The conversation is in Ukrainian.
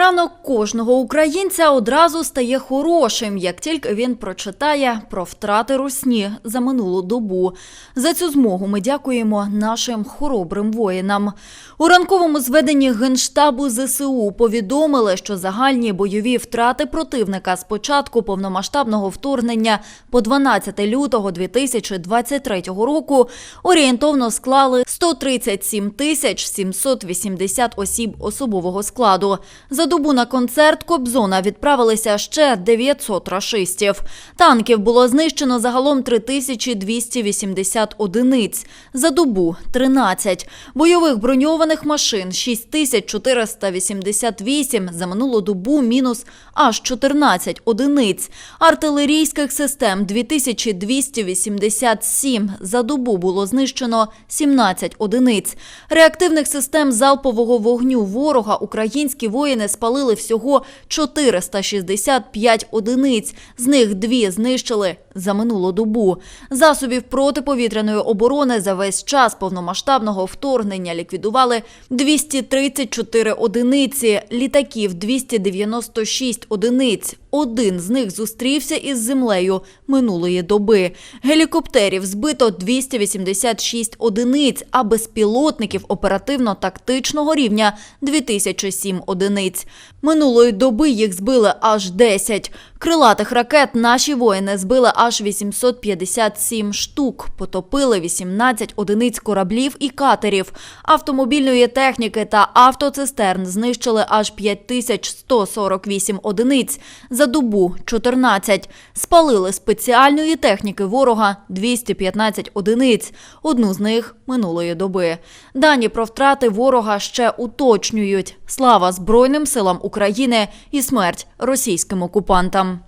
Ранок кожного українця одразу стає хорошим, як тільки він прочитає про втрати русні за минулу добу. За цю змогу ми дякуємо нашим хоробрим воїнам. У ранковому зведенні Генштабу ЗСУ повідомили, що загальні бойові втрати противника з початку повномасштабного вторгнення по 12 лютого 2023 року орієнтовно склали 137 тисяч 780 осіб особового складу. За добу на концерт Кобзона відправилися ще 900 рашистів. Танків було знищено загалом 3280 одиниць. За добу – 13. Бойових броньованих машин – 6488. За минулу добу – мінус аж 14 одиниць. Артилерійських систем – 2287. За добу було знищено 17 одиниць. Реактивних систем залпового вогню ворога українські воїни спалили всього 465 одиниць. З них дві знищили за минулу добу. Засобів протиповітряної оборони за весь час повномасштабного вторгнення ліквідували 234 одиниці, літаків 296 одиниць. Один з них зустрівся із землею минулої доби. Гелікоптерів збито 286 одиниць, а безпілотників оперативно-тактичного рівня 2007 одиниць. Минулої доби їх збили аж 10. Крилатих ракет наші воїни збили аж 857 штук, потопили 18 одиниць кораблів і катерів, автомобільної техніки та автоцистерн знищили аж 5148 одиниць, за добу 14. Спалили спеціальної техніки ворога 215 одиниць, одну з них минулої доби. Дані про втрати ворога ще уточнюють. Слава Збройним силам України і смерть російським окупантам.